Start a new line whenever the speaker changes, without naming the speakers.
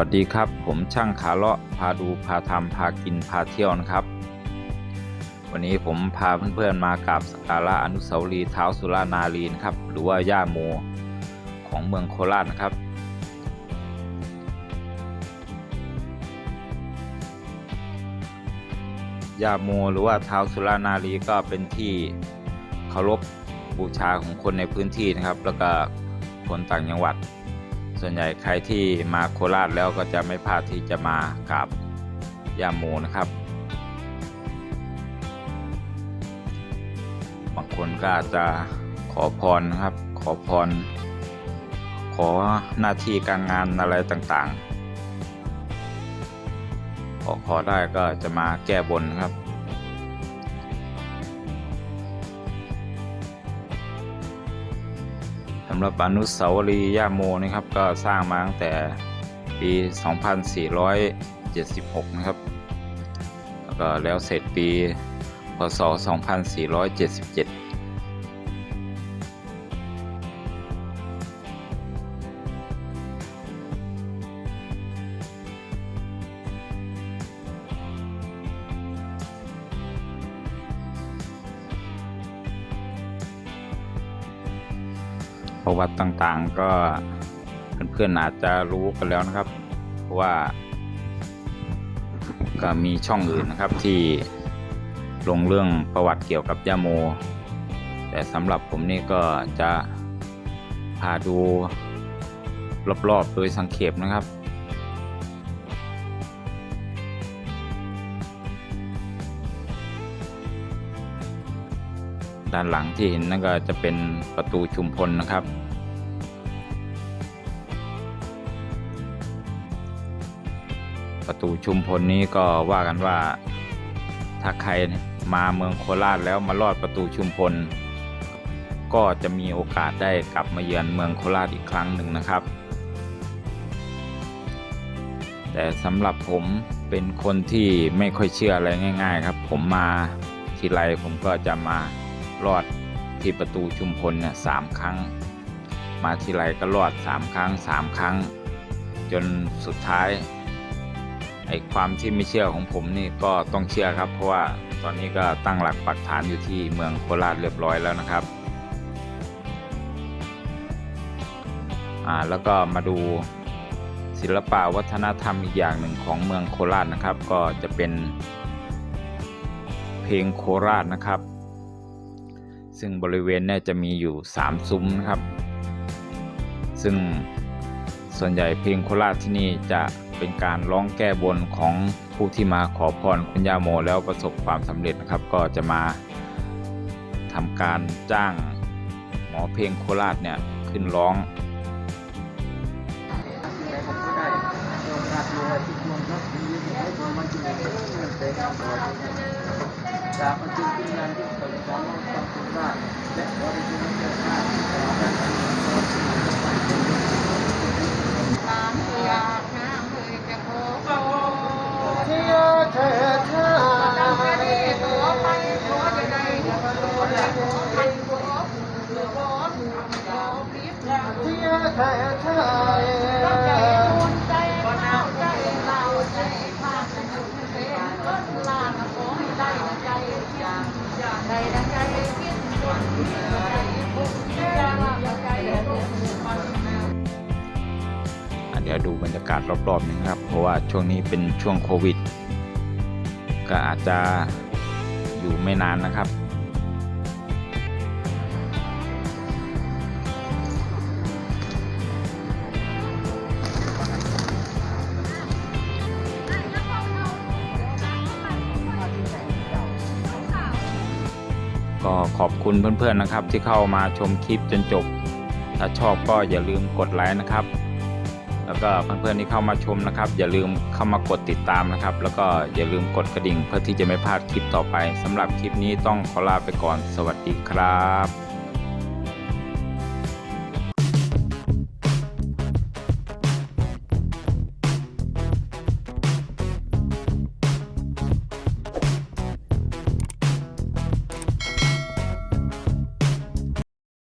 วัสดีครับ ผมช่างขาเลาะพาดูพาทำพากินพาเที่ยวนะครับ วันนี้ผมพาเพื่อนๆมากราบสักการะอนุสาวรีย์เท้าสุรานารีนครับ หรือว่าย่าโมของเมืองโคราชนะครับ ย่าโมหรือว่าเท้าสุรานารีก็เป็นที่เคารพบูชาของคนในพื้นที่นะครับ แล้วก็คนต่างจังหวัด ส่วนใหญ่ใครที่มาโคราชแล้วก็จะไม่พลาดที่จะมากราบย่าโมนะครับ บางคนก็อาจจะขอพรนะครับ ขอพร ขอหน้าที่การงานอะไรต่างๆ ขอขอได้ก็จะมาแก้บนครับำหรับอนุสาวรีย์ย่าโมนะครับก็สร้างมาตั้งแต่ปี 2476 นะครับ แล้วก็แล้วเสร็จปี พศ 2477 ประวัติต่างๆ ก็เพื่อนๆอาจจะรู้กันแล้วนะครับ ว่าก็มีช่องอื่นนะครับที่ลงเรื่องประวัติเกี่ยวกับย่าโม แต่สำหรับผมนี่ก็จะพาดูรอบๆโดยสังเขปนะครับ ด้านหลังที่เห็นนั่นก็จะเป็นประตูชุมพลนะครับ ประตูชุมพลนี้ก็ว่ากันว่า ถ้าใครมาเมืองโคราชแล้วมาลอดประตูชุมพล ก็จะมีโอกาสได้กลับมาเยือนเมืองโคราชอีกครั้งหนึ่งนะครับ แต่สำหรับผมเป็นคนที่ไม่ค่อยเชื่ออะไรง่าย ๆ ครับ ผมมาทีไรผมก็จะมา รอดที่ประตูชุมพลเนี่ยสามครั้ง มาทีไรก็รอดสามครั้งสามครั้ง จนสุดท้ายไอความที่ไม่เชื่อของผมนี่ก็ต้องเชื่อครับ เพราะว่าตอนนี้ก็ตั้งหลักปักฐานอยู่ที่เมืองโคราชเรียบร้อยแล้วนะครับอ่าแล้วก็มาดูศิลปะวัฒนธรรมอีกอย่างหนึ่งของเมืองโคราชนะครับ ก็จะเป็นเพลงโคราชนะครับ ซึ่งบริเวณเนี่ยจะมีอยู่ 3 ซุ้มนะครับ ซึ่งส่วนใหญ่เพลงโคราชที่นี่จะเป็นการร้องแก้บนของผู้ที่มาขอพรคุณย่าโมแล้วประสบความสำเร็จนะครับ ก็จะมาทำการจ้างหมอเพลงโคราชเนี่ยขึ้นร้อง
จากมันจึงเป็นงานที่ Thank you. เดี๋
ยวดูบ
รรยากาศรอบๆนะครับ เพราะว่าช่วงนี้เป็นช่วงโควิด ก็อาจจะอยู่ไม่นานนะครับ ก็ขอบคุณเพื่อนๆนะครับ ที่เข้ามาชมคลิปจนจบ ถ้าชอบก็อย่าลืมกดไลค์นะครับ แล้วก็เพื่อนๆที่เข้ามาชมนะครับ อย่าลืมเข้ามากดติดตามนะครับ แล้วก็อย่าลืมกดกระดิ่งเพื่อที่จะไม่พลาดคลิปต่อไปสำหรับคลิปนี้ต้องขอลาไปก่อน สวัสดีครับ